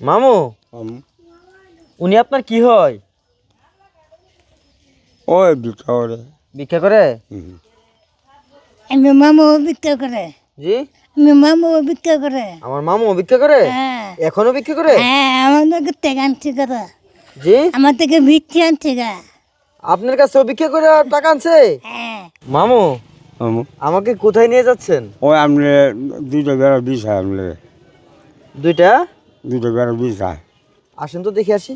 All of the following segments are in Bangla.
মামু? উনি আপনার কি হয়? ওই ভিক্ষা করে। ভিক্ষা করে? আমি মামু বিক্রি করে। জি? আমি মামু বিক্রি করে। আমার মামু ভিক্ষা করে? হ্যাঁ। এখনও ভিক্ষা করে? হ্যাঁ আমাদের থেকে আনছি কথা জি? আমার থেকে ভিক্ষি আনছি গা। আপনার কাছে ভিক্ষা করে টাকা আনছে? হ্যাঁ। মামু আমাকে কোথায় নিয়ে যাচ্ছেন? ওই আপনি দুইটা বেড়া বিছায় আপনি দুইটা? বেড়া বিছায় আসেন তো দেখে আসি।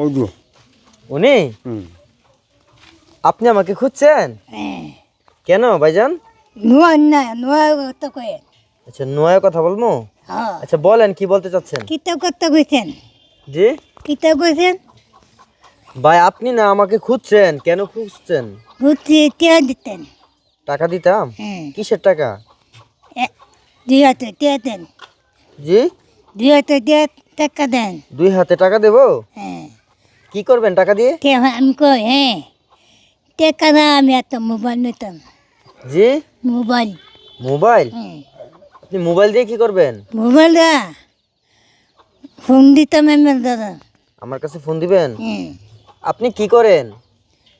ওই দু। উনি? আপনি আমাকে খুঁজছেন? হ্যাঁ। কেন ভাইজান? নোয়া না নোয়া কথা কয়ে আচ্ছা নয় কথা বলব? হ্যাঁ। আচ্ছা বলেন কি বলতে চাচ্ছেন? কিতাব কথা কইছেন। জি? কিতাব কইছেন। ভাই আপনি না আমাকে খুঁজছেন। কেন খুঁজছেন? টিয়া দিতেন। টাকা দিতাম? হ্যাঁ। কিসের টাকা? দুই হাতে টিয়া দেন। জি? দুই হাতে টিয়া টাকা দেন। দুই হাতে টাকা দেবো? হ্যাঁ। কি করবেন টাকা দিয়ে? টিয়া আমি কই হ্যাঁ। টাকা না আমি এত মোবাইল নিতাম। জি? মোবাইল। মোবাইল? আপনি মোবাইল দিয়ে কি করবেন? মোবাইল দা ফোন দিতাম আমার দাদা। আমার কাছে ফোন দিবেন? আপনি কি করেন?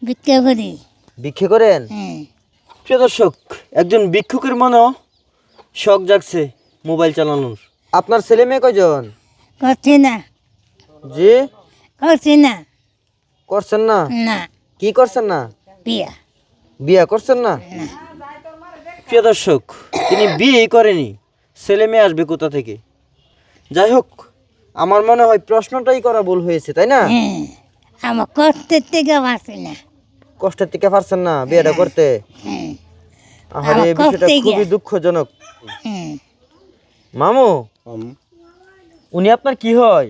বিক্রি করি। ভিক্ষে করেন? প্রিয় দর্শক একজন ভিক্ষুকের মনেও শখ জাগছে মোবাইল চালানোর। আপনার ছেলে মেয়ে কয়জন? করছি না। জি? করছি না। করছেন না? না। কি করছেন না? বিয়া। বিয়ে করছেন না? প্রিয় দর্শক তিনি বিয়েই করেনি। ছেলে মেয়ে আসবে কোথা থেকে? যাই হোক আমার মনে হয় প্রশ্নটাই করা ভুল হয়েছে তাই না? হ্যাঁ আমার কষ্টের থেকে পারছি না। কষ্টের থেকে পারছেন না বিয়েটা করতে? এই বিষয়টা খুবই দুঃখজনক। মামু উনি আপনার কি হয়?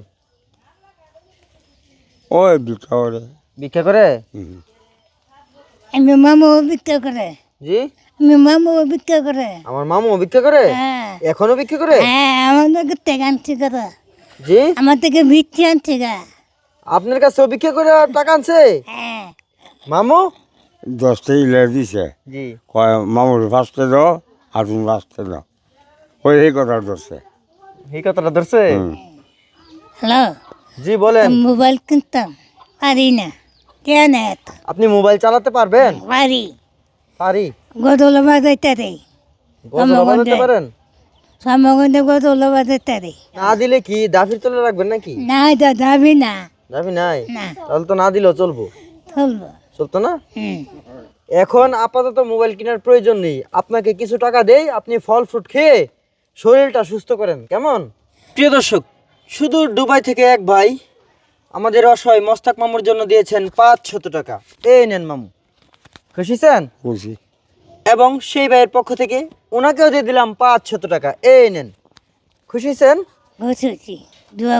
ওই ভিক্ষা করে। ভিক্ষা করে? আমি মামু বিক্রি করে। জি? আমি মামু বিক্রি করে। আমার মামু ভিক্ষা করে? হ্যাঁ। এখনও ভিক্ষা করে? হ্যাঁ আমাদের থেকে আনছি কথা জি? আমার থেকে ভিক্ষি আনছি গা আপনার কাছে ভিক্ষা করে আর টাকা আনছে? হ্যাঁ। মামু? দশটা ইলে দিছে। জি। কয় মামুর ফাঁসতে দাও আর তুমি ফাঁসতে দাও। ওই এই কথা ধরছে। এই কথাটা ধরছে? হ্যালো? জি বলেন। মোবাইল কিনতাম পারি না। কেন এত? আপনি মোবাইল চালাতে পারবেন? পারি। পারি। গদল বাজাইতে রে গজল বাজাতে পারেন? সমগন্ধে গদল বাজাইতে রে না দিলে কি দাফির তুলে রাখবেন নাকি? না। না নাই? তাহলে তো না দিলেও চলবো। চলবো। চলতো না? হুম। এখন আপাতত মোবাইল কেনার প্রয়োজন নেই। আপনাকে কিছু টাকা দেই আপনি ফল ফ্রুট খেয়ে শরীরটা সুস্থ করেন। কেমন? প্রিয় দর্শক শুধু দুবাই থেকে এক ভাই আমাদের অসহায় মস্তাক মামুর জন্য দিয়েছেন পাঁচ শত টাকা। এই নেন মামু। খুশিছেন বলছি এবং সেই ভাইয়ের পক্ষ থেকে ওনাকেও দিয়ে দিলাম পাঁচ শত টাকা। এই নেন। খুশিছেন বসেছি দোয়া